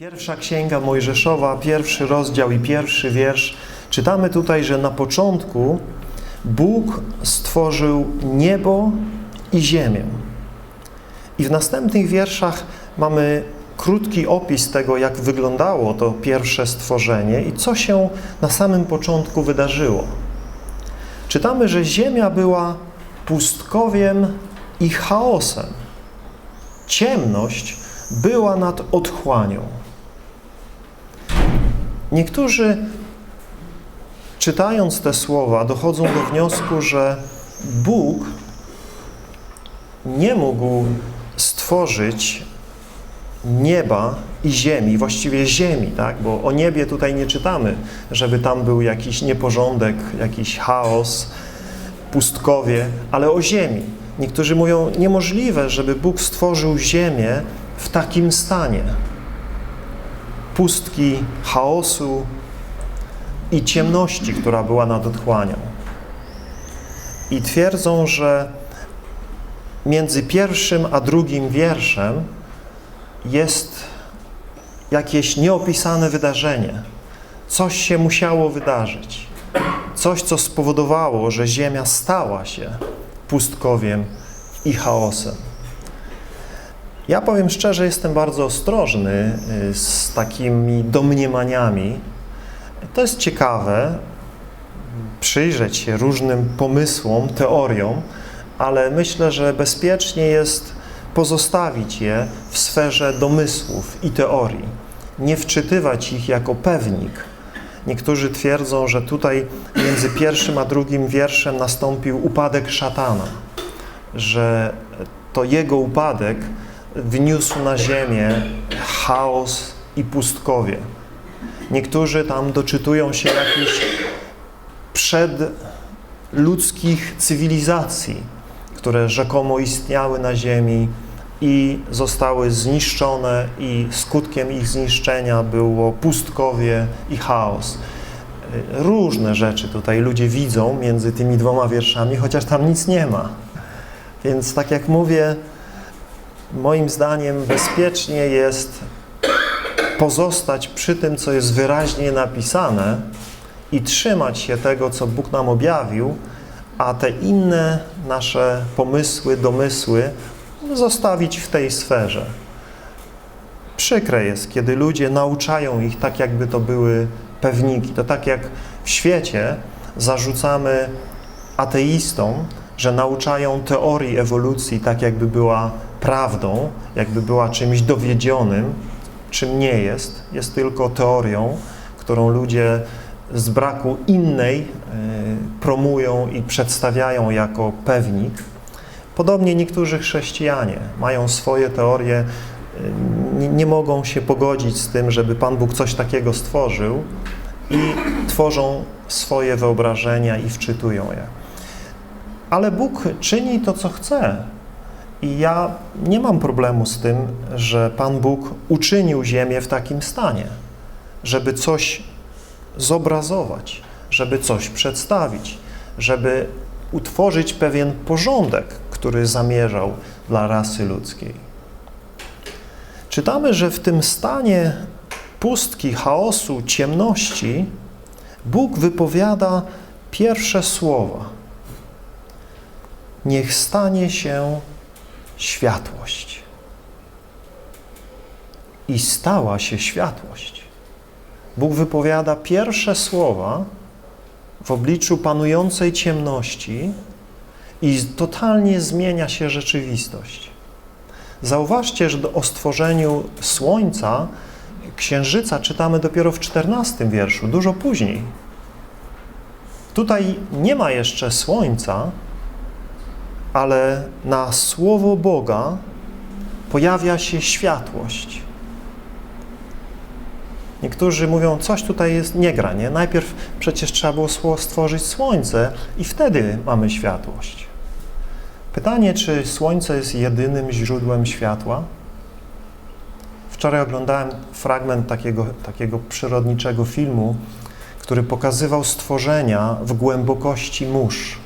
Pierwsza księga Mojżeszowa, pierwszy rozdział i pierwszy wiersz. Czytamy tutaj, że na początku Bóg stworzył niebo i ziemię. I w następnych wierszach mamy krótki opis tego, jak wyglądało to pierwsze stworzenie i co się na samym początku wydarzyło. Czytamy, że ziemia była pustkowiem i chaosem. Ciemność była nad otchłanią. Niektórzy, czytając te słowa, dochodzą do wniosku, że Bóg nie mógł stworzyć nieba i ziemi, właściwie ziemi, tak? bo o niebie tutaj nie czytamy, żeby tam był jakiś nieporządek, jakiś chaos, pustkowie, ale o ziemi. Niektórzy mówią, niemożliwe, żeby Bóg stworzył ziemię w takim stanie. Pustki, chaosu i ciemności, która była nad otchłanią. I twierdzą, że między pierwszym a drugim wierszem jest jakieś nieopisane wydarzenie. Coś się musiało wydarzyć. Coś, co spowodowało, że ziemia stała się pustkowiem i chaosem. Ja powiem szczerze, jestem bardzo ostrożny y, z takimi domniemaniami. To jest ciekawe, przyjrzeć się różnym pomysłom, teoriom, ale myślę, że bezpiecznie jest pozostawić je w sferze domysłów i teorii. Nie wczytywać ich jako pewnik. Niektórzy twierdzą, że tutaj między pierwszym a drugim wierszem nastąpił upadek szatana, że to jego upadek wniósł na ziemię chaos i pustkowie. Niektórzy tam doczytują się jakichś przedludzkich cywilizacji, które rzekomo istniały na ziemi i zostały zniszczone i skutkiem ich zniszczenia było pustkowie i chaos. Różne rzeczy tutaj ludzie widzą między tymi dwoma wierszami, chociaż tam nic nie ma. Więc tak jak mówię, moim zdaniem bezpiecznie jest pozostać przy tym, co jest wyraźnie napisane i trzymać się tego, co Bóg nam objawił, a te inne nasze pomysły, domysły zostawić w tej sferze. Przykre jest, kiedy ludzie nauczają ich tak, jakby to były pewniki. To tak jak w świecie zarzucamy ateistom, że nauczają teorii ewolucji tak, jakby była prawdą, jakby była czymś dowiedzionym, czym nie jest. Jest tylko teorią, którą ludzie z braku innej y, promują i przedstawiają jako pewnik. Podobnie niektórzy chrześcijanie mają swoje teorie, nie, nie mogą się pogodzić z tym, żeby Pan Bóg coś takiego stworzył i tworzą swoje wyobrażenia i wczytują je. Ale Bóg czyni to, co chce. I ja nie mam problemu z tym, że Pan Bóg uczynił ziemię w takim stanie, żeby coś zobrazować, żeby coś przedstawić, żeby utworzyć pewien porządek, który zamierzał dla rasy ludzkiej. Czytamy, że w tym stanie pustki, chaosu, ciemności Bóg wypowiada pierwsze słowa. Niech stanie się światłość. I stała się światłość. Bóg wypowiada pierwsze słowa w obliczu panującej ciemności i totalnie zmienia się rzeczywistość. Zauważcie, że o stworzeniu Słońca, Księżyca czytamy dopiero w czternastym wierszu, dużo później. Tutaj nie ma jeszcze Słońca, ale na Słowo Boga pojawia się światłość. Niektórzy mówią, coś tutaj jest, nie gra, nie? Najpierw przecież trzeba było stworzyć słońce i wtedy mamy światłość. Pytanie, czy słońce jest jedynym źródłem światła? Wczoraj oglądałem fragment takiego, takiego przyrodniczego filmu, który pokazywał stworzenia w głębokości mórz.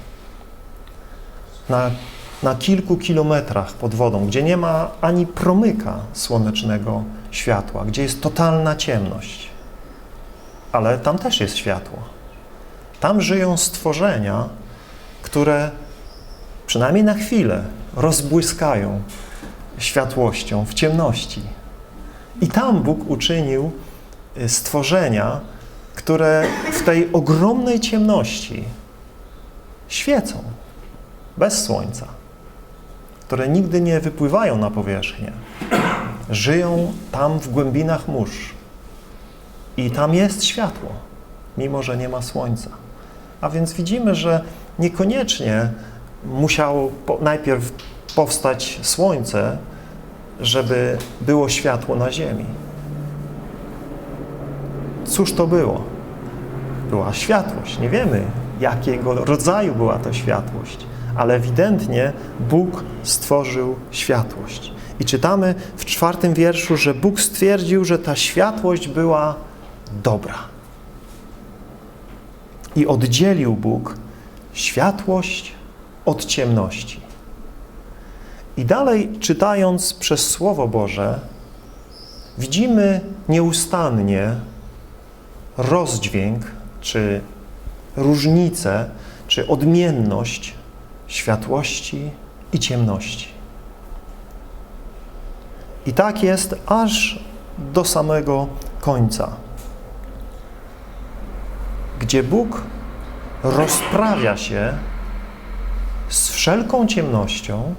Na, na kilku kilometrach pod wodą, gdzie nie ma ani promyka słonecznego światła, gdzie jest totalna ciemność. Ale tam też jest światło. Tam żyją stworzenia, które przynajmniej na chwilę rozbłyskają światłością w ciemności. I tam Bóg uczynił y, stworzenia, które w tej ogromnej ciemności świecą bez słońca, które nigdy nie wypływają na powierzchnię. Żyją tam w głębinach mórz i tam jest światło, mimo że nie ma słońca. A więc widzimy, że niekoniecznie musiało najpierw powstać słońce, żeby było światło na ziemi. Cóż to było? Była światłość. Nie wiemy, jakiego rodzaju była to światłość, ale ewidentnie Bóg stworzył światłość. I czytamy w czwartym wierszu, że Bóg stwierdził, że ta światłość była dobra. I oddzielił Bóg światłość od ciemności. I dalej czytając przez Słowo Boże, widzimy nieustannie rozdźwięk, czy różnicę, czy odmienność światłości i ciemności. I tak jest aż do samego końca, gdzie Bóg rozprawia się z wszelką ciemnością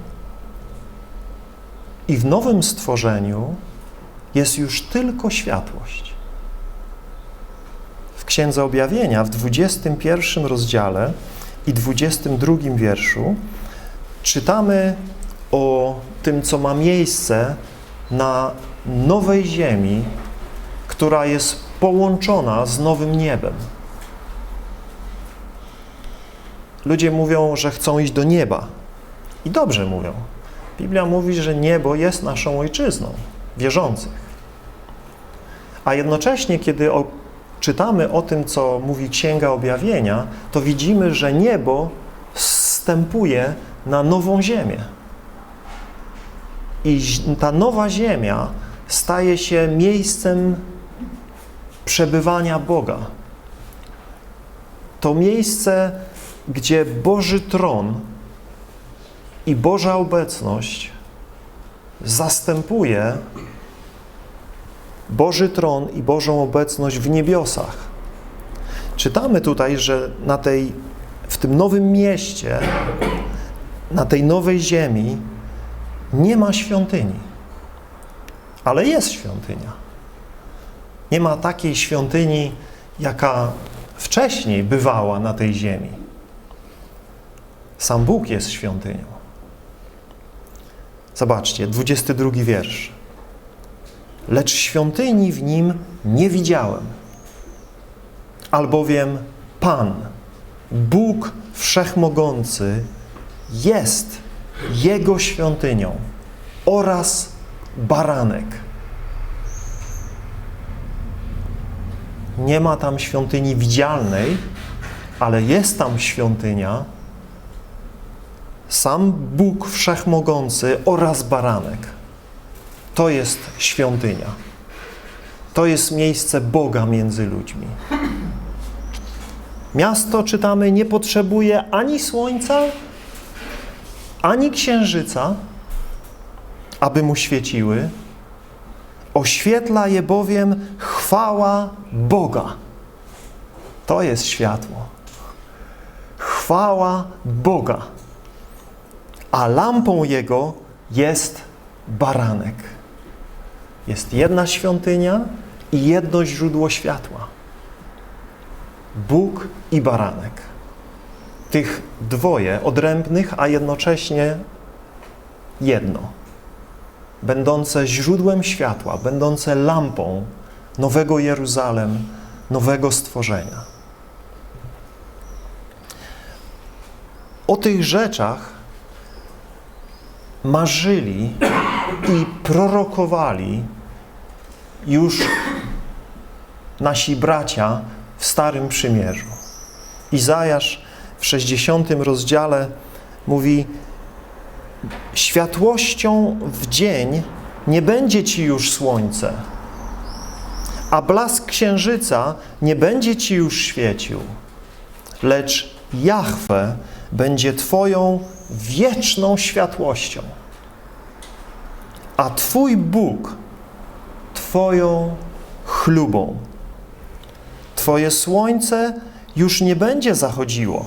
i w nowym stworzeniu jest już tylko światłość. W Księdze Objawienia w 21 rozdziale i 22 wierszu czytamy o tym, co ma miejsce na nowej ziemi, która jest połączona z nowym niebem. Ludzie mówią, że chcą iść do nieba. I dobrze mówią. Biblia mówi, że niebo jest naszą ojczyzną wierzących. A jednocześnie, kiedy czytamy o tym, co mówi Księga Objawienia, to widzimy, że niebo wstępuje na nową ziemię. I ta nowa ziemia staje się miejscem przebywania Boga. To miejsce, gdzie Boży tron i Boża obecność zastępuje Boży tron i Bożą obecność w niebiosach. Czytamy tutaj, że na tej, w tym nowym mieście, na tej nowej ziemi nie ma świątyni, ale jest świątynia. Nie ma takiej świątyni, jaka wcześniej bywała na tej ziemi. Sam Bóg jest świątynią. Zobaczcie, 22 wiersz. Lecz świątyni w nim nie widziałem, albowiem Pan, Bóg Wszechmogący, jest Jego świątynią oraz baranek. Nie ma tam świątyni widzialnej, ale jest tam świątynia, sam Bóg Wszechmogący oraz baranek. To jest świątynia. To jest miejsce Boga między ludźmi. Miasto, czytamy, nie potrzebuje ani słońca, ani księżyca, aby mu świeciły. Oświetla je bowiem chwała Boga. To jest światło. Chwała Boga. A lampą jego jest baranek. Jest jedna świątynia i jedno źródło światła. Bóg i baranek. Tych dwoje odrębnych, a jednocześnie jedno. Będące źródłem światła, będące lampą nowego Jeruzalem, nowego stworzenia. O tych rzeczach marzyli i prorokowali już nasi bracia w Starym Przymierzu. Izajasz w 60 rozdziale mówi światłością w dzień nie będzie ci już słońce, a blask księżyca nie będzie ci już świecił, lecz Jahwe będzie Twoją wieczną światłością, a Twój Bóg Twoją chlubą. Twoje słońce już nie będzie zachodziło,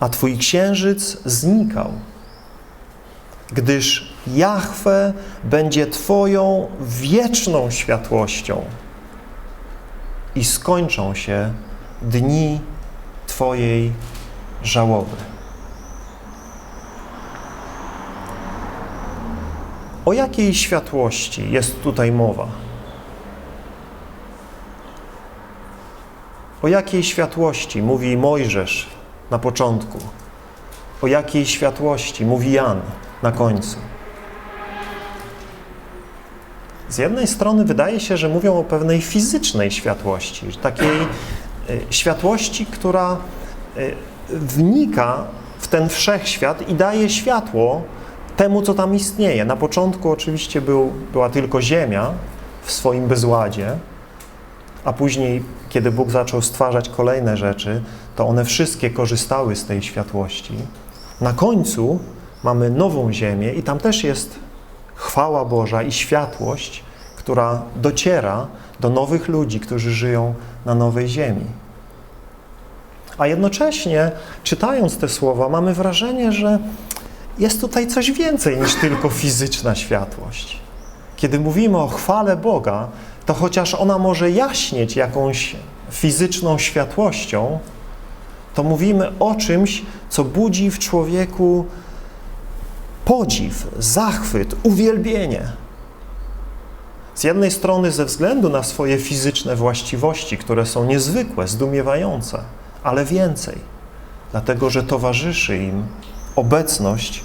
a Twój księżyc znikał, gdyż Jahwe będzie Twoją wieczną światłością i skończą się dni Twojej żałoby. O jakiej światłości jest tutaj mowa? O jakiej światłości mówi Mojżesz na początku? O jakiej światłości mówi Jan na końcu? Z jednej strony wydaje się, że mówią o pewnej fizycznej światłości, takiej y, światłości, która y, wnika w ten wszechświat i daje światło temu, co tam istnieje. Na początku oczywiście był, była tylko Ziemia w swoim bezładzie, a później, kiedy Bóg zaczął stwarzać kolejne rzeczy, to one wszystkie korzystały z tej światłości. Na końcu mamy nową Ziemię i tam też jest chwała Boża i światłość, która dociera do nowych ludzi, którzy żyją na nowej Ziemi. A jednocześnie, czytając te słowa, mamy wrażenie, że jest tutaj coś więcej niż tylko fizyczna światłość. Kiedy mówimy o chwale Boga, to chociaż ona może jaśnieć jakąś fizyczną światłością, to mówimy o czymś, co budzi w człowieku podziw, zachwyt, uwielbienie. Z jednej strony ze względu na swoje fizyczne właściwości, które są niezwykłe, zdumiewające, ale więcej, dlatego że towarzyszy im obecność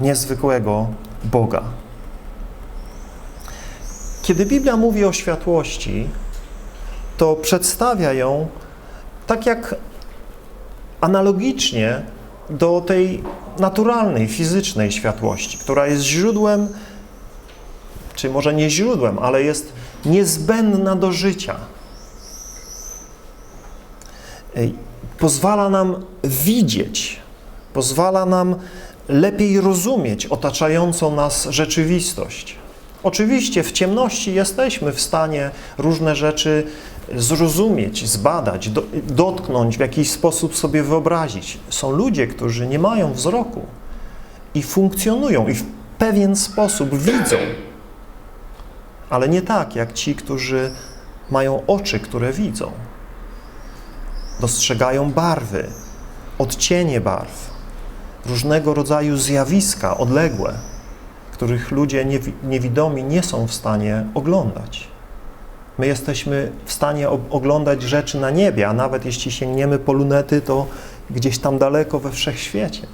niezwykłego Boga. Kiedy Biblia mówi o światłości, to przedstawia ją tak jak analogicznie do tej naturalnej, fizycznej światłości, która jest źródłem, czy może nie źródłem, ale jest niezbędna do życia. Pozwala nam widzieć, pozwala nam lepiej rozumieć otaczającą nas rzeczywistość. Oczywiście w ciemności jesteśmy w stanie różne rzeczy zrozumieć, zbadać, do, dotknąć, w jakiś sposób sobie wyobrazić. Są ludzie, którzy nie mają wzroku i funkcjonują i w pewien sposób widzą, ale nie tak jak ci, którzy mają oczy, które widzą. Dostrzegają barwy, odcienie barw, różnego rodzaju zjawiska odległe, których ludzie niewidomi nie są w stanie oglądać. My jesteśmy w stanie oglądać rzeczy na niebie, a nawet jeśli sięgniemy po lunety, to gdzieś tam daleko we wszechświecie.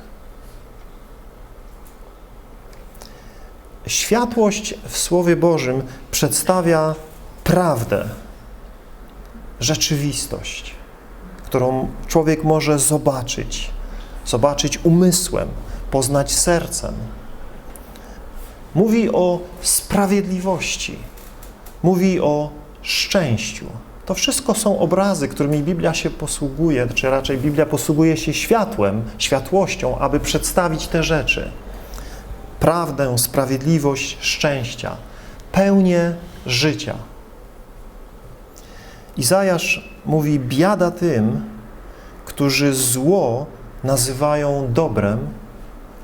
Światłość w Słowie Bożym przedstawia prawdę, rzeczywistość, którą człowiek może zobaczyć, zobaczyć umysłem, poznać sercem. Mówi o sprawiedliwości, mówi o szczęściu. To wszystko są obrazy, którymi Biblia się posługuje, czy raczej Biblia posługuje się światłem, światłością, aby przedstawić te rzeczy. Prawdę, sprawiedliwość, szczęścia, pełnię życia. Izajasz mówi: Biada tym, którzy zło nazywają dobrem,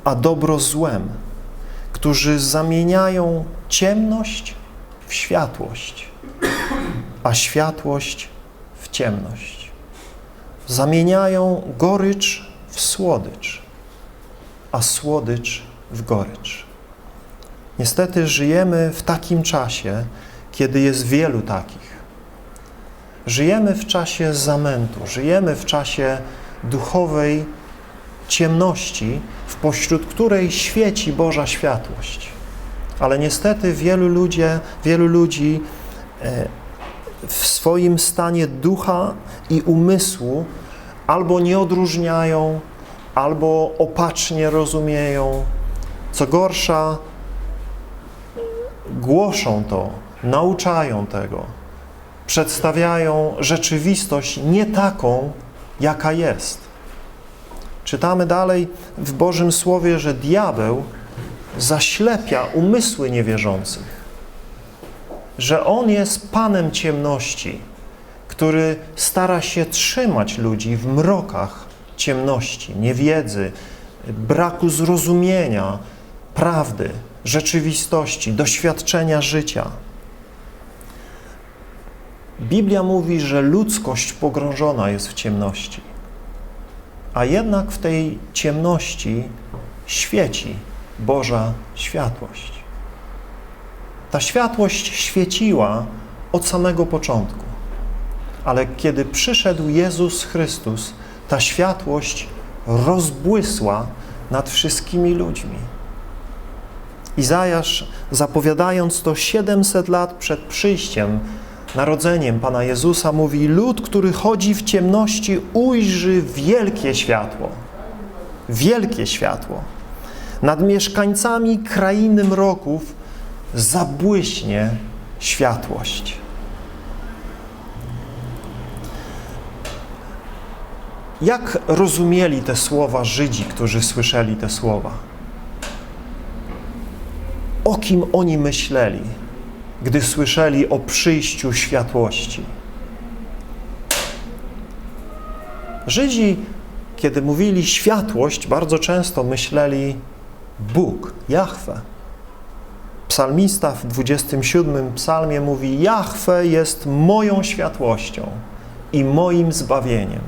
a dobro złem, którzy zamieniają ciemność w światłość, a światłość w ciemność. Zamieniają gorycz w słodycz, a słodycz w gorycz. Niestety żyjemy w takim czasie, kiedy jest wielu takich. Żyjemy w czasie zamętu, żyjemy w czasie duchowej ciemności, w pośród której świeci Boża światłość. Ale niestety wielu, ludzie, wielu ludzi e, w swoim stanie ducha i umysłu albo nie odróżniają, albo opacznie rozumieją Co gorsza, głoszą to, nauczają tego, przedstawiają rzeczywistość nie taką, jaka jest. Czytamy dalej w Bożym Słowie, że diabeł zaślepia umysły niewierzących, że on jest panem ciemności, który stara się trzymać ludzi w mrokach ciemności, niewiedzy, braku zrozumienia, prawdy, rzeczywistości, doświadczenia życia. Biblia mówi, że ludzkość pogrążona jest w ciemności, a jednak w tej ciemności świeci Boża światłość. Ta światłość świeciła od samego początku, ale kiedy przyszedł Jezus Chrystus, ta światłość rozbłysła nad wszystkimi ludźmi. Izajasz, zapowiadając to 700 lat przed przyjściem, narodzeniem Pana Jezusa, mówi: Lud, który chodzi w ciemności, ujrzy wielkie światło. Wielkie światło. Nad mieszkańcami krainy mroków zabłyśnie światłość. Jak rozumieli te słowa Żydzi, którzy słyszeli te słowa? O kim oni myśleli, gdy słyszeli o przyjściu światłości? Żydzi, kiedy mówili światłość, bardzo często myśleli Bóg, Jahwe. Psalmista w 27 psalmie mówi: Jahwe jest moją światłością i moim zbawieniem.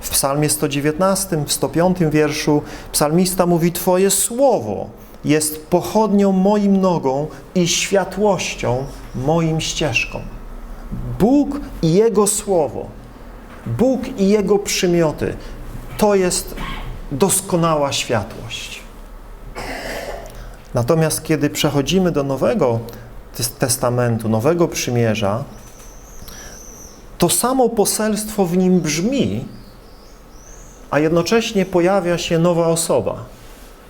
W psalmie 119, w 105 wierszu psalmista mówi Twoje słowo jest pochodnią moim nogą i światłością moim ścieżką. Bóg i Jego słowo, Bóg i Jego przymioty to jest doskonała światłość. Natomiast kiedy przechodzimy do Nowego Testamentu, Nowego Przymierza, to samo poselstwo w nim brzmi, a jednocześnie pojawia się nowa osoba.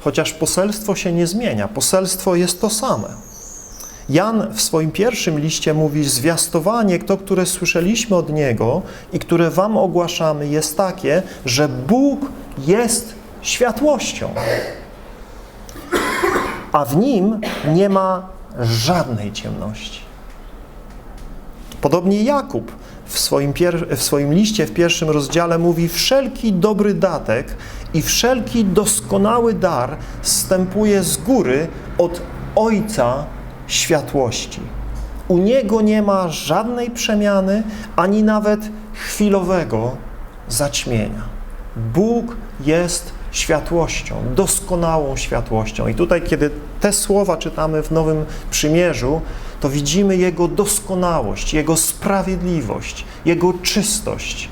Chociaż poselstwo się nie zmienia, poselstwo jest to same. Jan w swoim pierwszym liście mówi: Zwiastowanie, to, które słyszeliśmy od niego i które Wam ogłaszamy, jest takie, że Bóg jest światłością, a w nim nie ma żadnej ciemności. Podobnie Jakub w swoim, w swoim liście w pierwszym rozdziale mówi: Wszelki dobry datek i wszelki doskonały dar zstępuje z góry od Ojca światłości. U Niego nie ma żadnej przemiany, ani nawet chwilowego zaćmienia. Bóg jest światłością, doskonałą światłością. I tutaj, kiedy te słowa czytamy w Nowym Przymierzu, to widzimy Jego doskonałość, Jego sprawiedliwość, Jego czystość,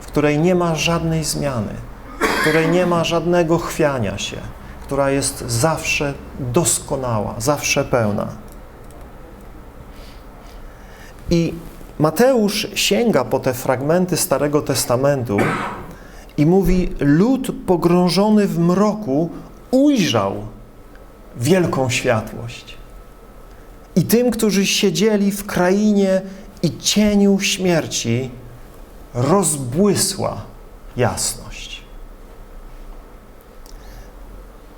w której nie ma żadnej zmiany, w której nie ma żadnego chwiania się, która jest zawsze doskonała, zawsze pełna. I Mateusz sięga po te fragmenty Starego Testamentu i mówi: Lud pogrążony w mroku ujrzał wielką światłość. I tym, którzy siedzieli w krainie i cieniu śmierci, rozbłysła jasność.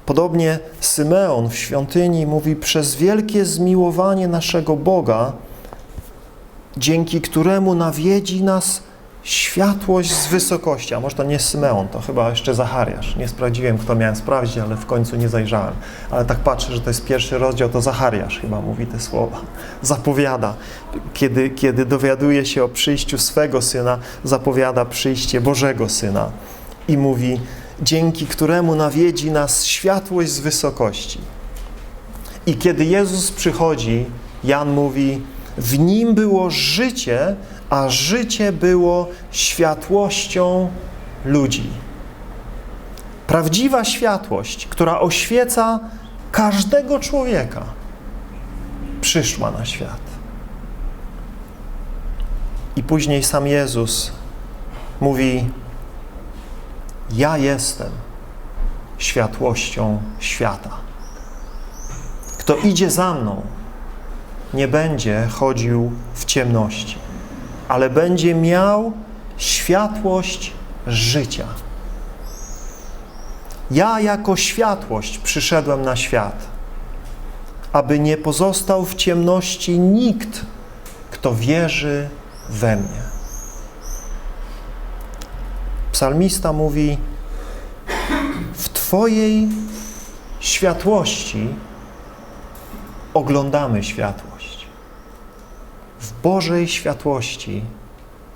Podobnie Symeon w świątyni mówi: Przez wielkie zmiłowanie naszego Boga, dzięki któremu nawiedzi nas światłość z wysokości, a może to nie Symeon, to chyba jeszcze Zachariasz. Nie sprawdziłem, kto miałem sprawdzić, ale w końcu nie zajrzałem. Ale tak patrzę, że to jest pierwszy rozdział, to Zachariasz chyba mówi te słowa. Zapowiada, kiedy, kiedy dowiaduje się o przyjściu swego Syna, zapowiada przyjście Bożego Syna i mówi, dzięki któremu nawiedzi nas światłość z wysokości. I kiedy Jezus przychodzi, Jan mówi, w nim było życie, a życie było światłością ludzi. Prawdziwa światłość, która oświeca każdego człowieka, przyszła na świat. I później sam Jezus mówi: Ja jestem światłością świata. Kto idzie za mną, nie będzie chodził w ciemności, ale będzie miał światłość życia. Ja jako światłość przyszedłem na świat, aby nie pozostał w ciemności nikt, kto wierzy we mnie. Psalmista mówi: W Twojej światłości oglądamy światłość. Bożej światłości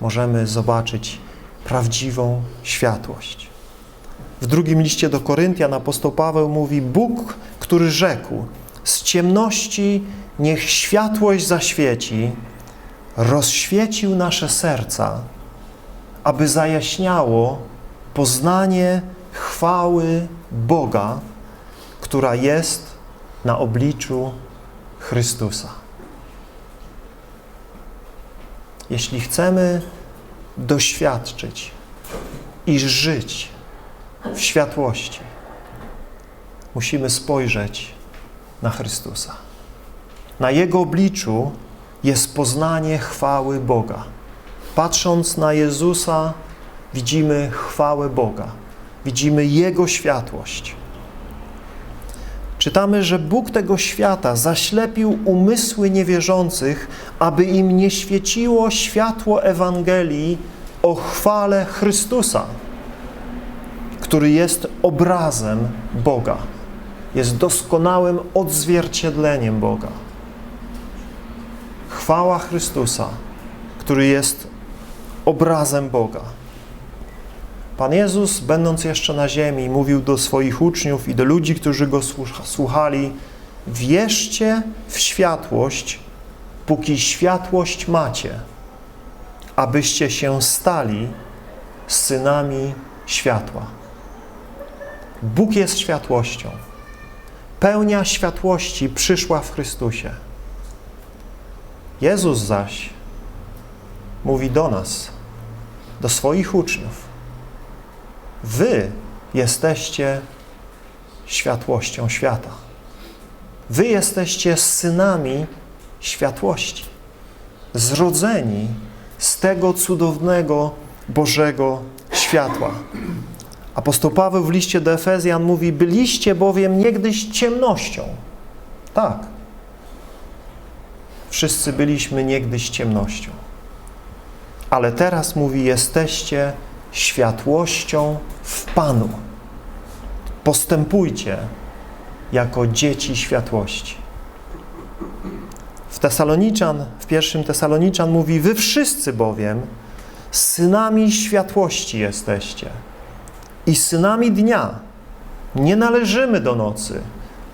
możemy zobaczyć prawdziwą światłość. W drugim liście do Koryntian apostoł Paweł mówi: Bóg, który rzekł: Z ciemności niech światłość zaświeci, rozświecił nasze serca, aby zajaśniało poznanie chwały Boga, która jest na obliczu Chrystusa. Jeśli chcemy doświadczyć i żyć w światłości, musimy spojrzeć na Chrystusa. Na Jego obliczu jest poznanie chwały Boga. Patrząc na Jezusa, widzimy chwałę Boga, widzimy Jego światłość. Czytamy, że Bóg tego świata zaślepił umysły niewierzących, aby im nie świeciło światło Ewangelii o chwale Chrystusa, który jest obrazem Boga, jest doskonałym odzwierciedleniem Boga. Chwała Chrystusa, który jest obrazem Boga. Pan Jezus, będąc jeszcze na ziemi, mówił do swoich uczniów i do ludzi, którzy Go słuchali, wierzcie w światłość, póki światłość macie, abyście się stali synami światła. Bóg jest światłością. Pełnia światłości przyszła w Chrystusie. Jezus zaś mówi do nas, do swoich uczniów, Wy jesteście światłością świata. Wy jesteście synami światłości, zrodzeni z tego cudownego Bożego światła. Apostoł Paweł w liście do Efezjan mówi: Byliście bowiem niegdyś ciemnością. Tak. Wszyscy byliśmy niegdyś ciemnością. Ale teraz mówi: Jesteście światłością w Panu. Postępujcie jako dzieci światłości. W Tesaloniczan, w pierwszym Tesaloniczan mówi, wy wszyscy bowiem synami światłości jesteście i synami dnia. Nie należymy do nocy,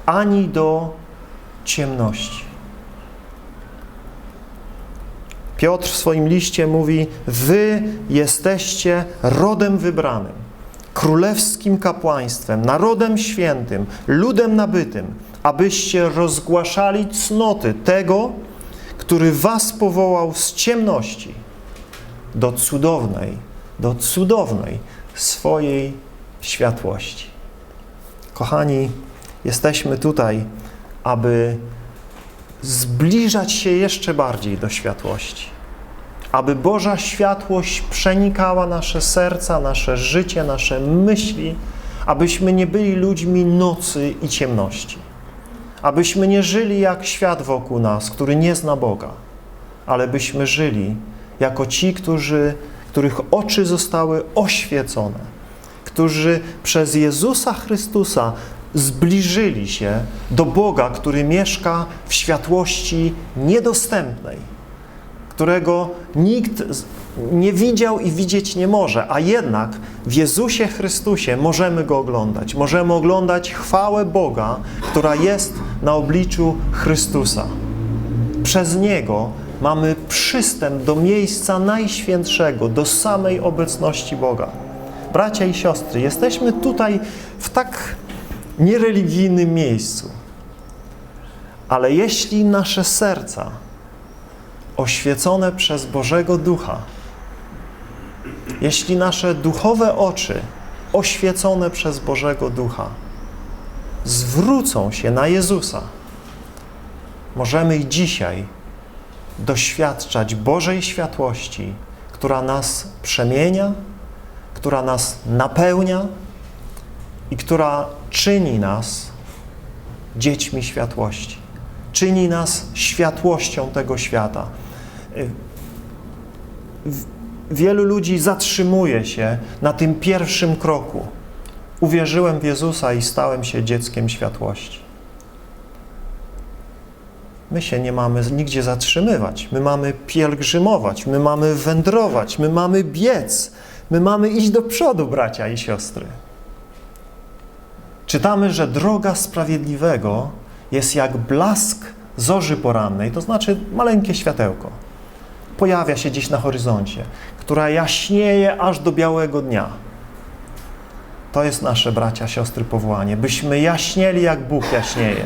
ani do ciemności. Piotr w swoim liście mówi: Wy jesteście rodem wybranym, królewskim kapłaństwem, narodem świętym, ludem nabytym, abyście rozgłaszali cnoty tego, który was powołał z ciemności do cudownej, do cudownej swojej światłości. Kochani, jesteśmy tutaj, aby zbliżać się jeszcze bardziej do światłości. Aby Boża światłość przenikała nasze serca, nasze życie, nasze myśli, abyśmy nie byli ludźmi nocy i ciemności. Abyśmy nie żyli jak świat wokół nas, który nie zna Boga, ale byśmy żyli jako ci, którzy, których oczy zostały oświecone, którzy przez Jezusa Chrystusa zbliżyli się do Boga, który mieszka w światłości niedostępnej, którego nikt nie widział i widzieć nie może, a jednak w Jezusie Chrystusie możemy Go oglądać. Możemy oglądać chwałę Boga, która jest na obliczu Chrystusa. Przez Niego mamy przystęp do miejsca najświętszego, do samej obecności Boga. Bracia i siostry, jesteśmy tutaj w tak niereligijnym miejscu. Ale jeśli nasze serca oświecone przez Bożego Ducha, jeśli nasze duchowe oczy oświecone przez Bożego Ducha, zwrócą się na Jezusa, możemy dzisiaj doświadczać Bożej światłości, która nas przemienia, która nas napełnia i która czyni nas dziećmi światłości. Czyni nas światłością tego świata. Wielu ludzi zatrzymuje się na tym pierwszym kroku. Uwierzyłem w Jezusa i stałem się dzieckiem światłości. My się nie mamy nigdzie zatrzymywać. My mamy pielgrzymować, my mamy wędrować, my mamy biec, my mamy iść do przodu, bracia i siostry. Czytamy, że droga sprawiedliwego jest jak blask zorzy porannej, to znaczy maleńkie światełko. Pojawia się gdzieś na horyzoncie, która jaśnieje aż do białego dnia. To jest nasze, bracia, siostry, powołanie, byśmy jaśnieli jak Bóg jaśnieje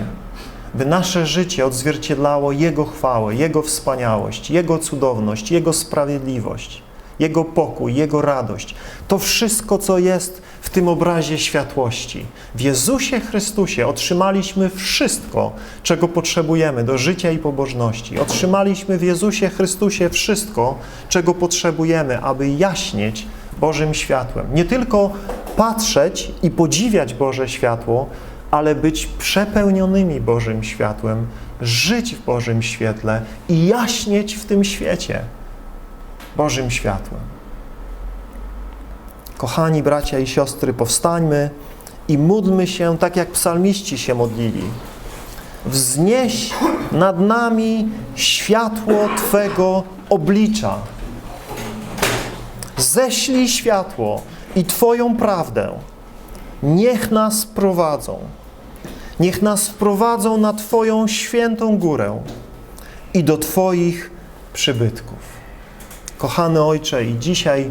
by nasze życie odzwierciedlało Jego chwałę, Jego wspaniałość, Jego cudowność, Jego sprawiedliwość, Jego pokój, Jego radość. To wszystko, co jest w tym obrazie światłości. W Jezusie Chrystusie otrzymaliśmy wszystko, czego potrzebujemy do życia i pobożności. Otrzymaliśmy w Jezusie Chrystusie wszystko, czego potrzebujemy, aby jaśnieć Bożym światłem. Nie tylko patrzeć i podziwiać Boże światło, ale być przepełnionymi Bożym światłem, żyć w Bożym świetle i jaśnieć w tym świecie Bożym światłem. Kochani bracia i siostry, powstańmy i módlmy się tak, jak psalmiści się modlili. Wznieś nad nami światło Twego oblicza. Ześlij światło i Twoją prawdę. Niech nas prowadzą. Niech nas wprowadzą na Twoją świętą górę i do Twoich przybytków. Kochany Ojcze, i dzisiaj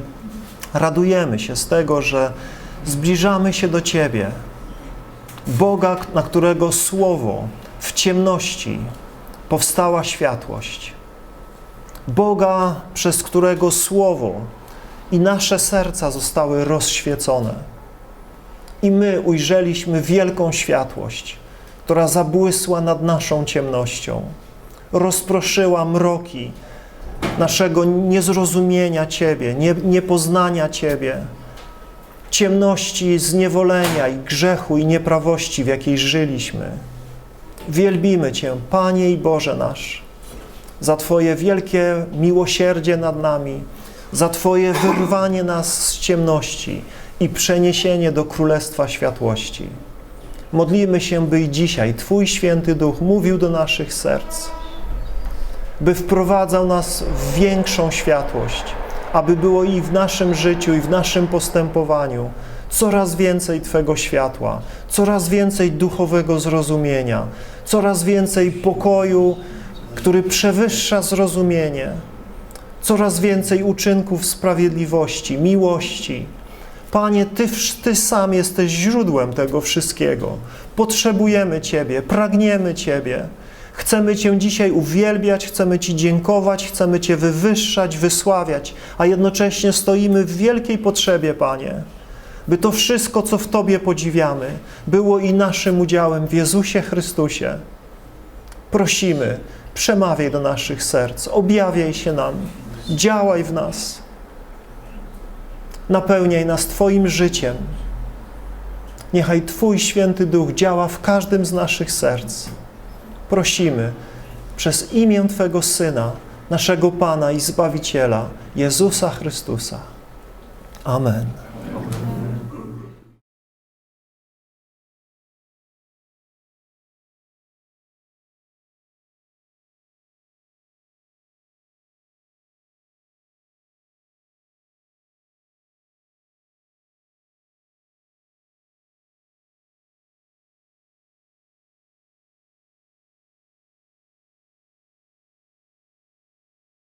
radujemy się z tego, że zbliżamy się do Ciebie, Boga, na którego słowo w ciemności powstała światłość. Boga, przez którego słowo i nasze serca zostały rozświecone i my ujrzeliśmy wielką światłość, która zabłysła nad naszą ciemnością, rozproszyła mroki naszego niezrozumienia Ciebie, nie, niepoznania Ciebie, ciemności zniewolenia i grzechu i nieprawości, w jakiej żyliśmy. Wielbimy Cię, Panie i Boże nasz, za Twoje wielkie miłosierdzie nad nami, za Twoje wyrwanie nas z ciemności, i przeniesienie do Królestwa Światłości. Modlimy się, by dzisiaj Twój Święty Duch mówił do naszych serc, by wprowadzał nas w większą światłość, aby było i w naszym życiu, i w naszym postępowaniu coraz więcej Twego światła, coraz więcej duchowego zrozumienia, coraz więcej pokoju, który przewyższa zrozumienie, coraz więcej uczynków sprawiedliwości, miłości, Panie, Ty, Ty sam jesteś źródłem tego wszystkiego. Potrzebujemy Ciebie, pragniemy Ciebie. Chcemy Cię dzisiaj uwielbiać, chcemy Ci dziękować, chcemy Cię wywyższać, wysławiać, a jednocześnie stoimy w wielkiej potrzebie, Panie, by to wszystko, co w Tobie podziwiamy, było i naszym udziałem w Jezusie Chrystusie. Prosimy, przemawiaj do naszych serc, objawiaj się nam, działaj w nas napełniaj nas Twoim życiem. Niechaj Twój święty duch działa w każdym z naszych serc. Prosimy przez imię Twego Syna, naszego Pana i Zbawiciela, Jezusa Chrystusa. Amen.